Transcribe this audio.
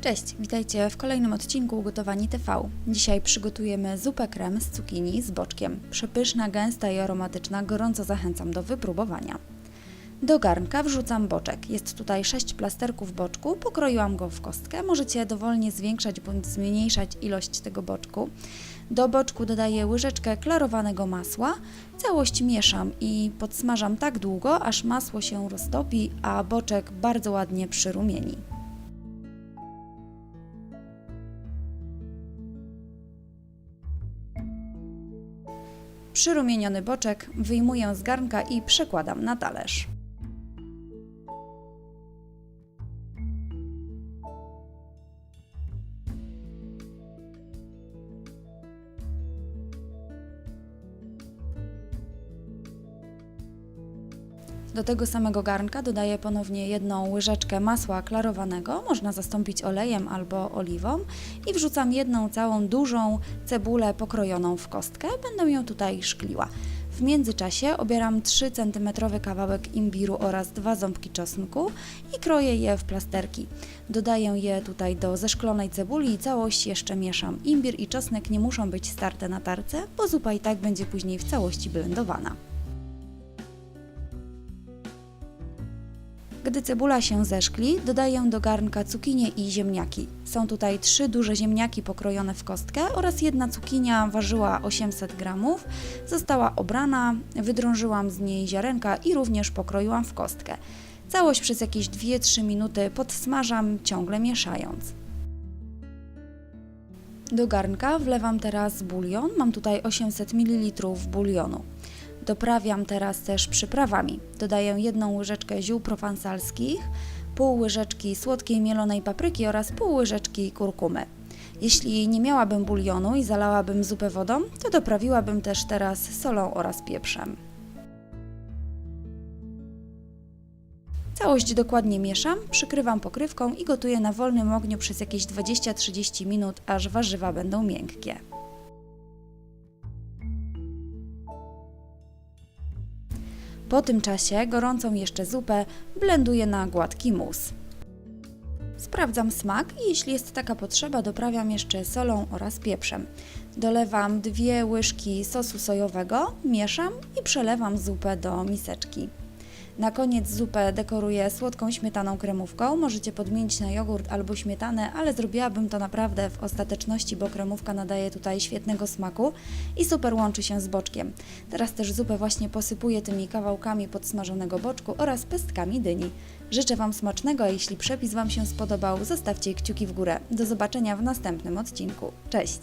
Cześć, witajcie w kolejnym odcinku Gotowani TV. Dzisiaj przygotujemy zupę krem z cukinii z boczkiem. Przepyszna, gęsta i aromatyczna, gorąco zachęcam do wypróbowania. Do garnka wrzucam boczek. Jest tutaj 6 plasterków boczku, pokroiłam go w kostkę. Możecie dowolnie zwiększać bądź zmniejszać ilość tego boczku. Do boczku dodaję łyżeczkę klarowanego masła. Całość mieszam i podsmażam tak długo, aż masło się roztopi, a boczek bardzo ładnie przyrumieni. Przyrumieniony boczek wyjmuję z garnka i przekładam na talerz. Do tego samego garnka dodaję ponownie jedną łyżeczkę masła klarowanego, można zastąpić olejem albo oliwą i wrzucam jedną całą dużą cebulę pokrojoną w kostkę, będę ją tutaj szkliła. W międzyczasie obieram 3 cm kawałek imbiru oraz dwa ząbki czosnku i kroję je w plasterki. Dodaję je tutaj do zeszklonej cebuli i całość jeszcze mieszam. Imbir i czosnek nie muszą być starte na tarce, bo zupa i tak będzie później w całości blendowana. Gdy cebula się zeszkli, dodaję do garnka cukinię i ziemniaki. Są tutaj trzy duże ziemniaki pokrojone w kostkę oraz jedna cukinia ważyła 800 gramów. Została obrana, wydrążyłam z niej ziarenka i również pokroiłam w kostkę. Całość przez jakieś 2-3 minuty podsmażam, ciągle mieszając. Do garnka wlewam teraz bulion. Mam tutaj 800 ml bulionu. Doprawiam teraz też przyprawami. Dodaję jedną łyżeczkę ziół prowansalskich, pół łyżeczki słodkiej mielonej papryki oraz pół łyżeczki kurkumy. Jeśli nie miałabym bulionu i zalałabym zupę wodą, to doprawiłabym też teraz solą oraz pieprzem. Całość dokładnie mieszam, przykrywam pokrywką i gotuję na wolnym ogniu przez jakieś 20-30 minut, aż warzywa będą miękkie. Po tym czasie gorącą jeszcze zupę blenduję na gładki mus. Sprawdzam smak i jeśli jest taka potrzeba, doprawiam jeszcze solą oraz pieprzem. Dolewam dwie łyżki sosu sojowego, mieszam i przelewam zupę do miseczki. Na koniec zupę dekoruję słodką śmietaną kremówką. Możecie podmienić na jogurt albo śmietanę, ale zrobiłabym to naprawdę w ostateczności, bo kremówka nadaje tutaj świetnego smaku i super łączy się z boczkiem. Teraz też zupę właśnie posypuję tymi kawałkami podsmażonego boczku oraz pestkami dyni. Życzę Wam smacznego, a jeśli przepis Wam się spodobał, zostawcie kciuki w górę. Do zobaczenia w następnym odcinku. Cześć!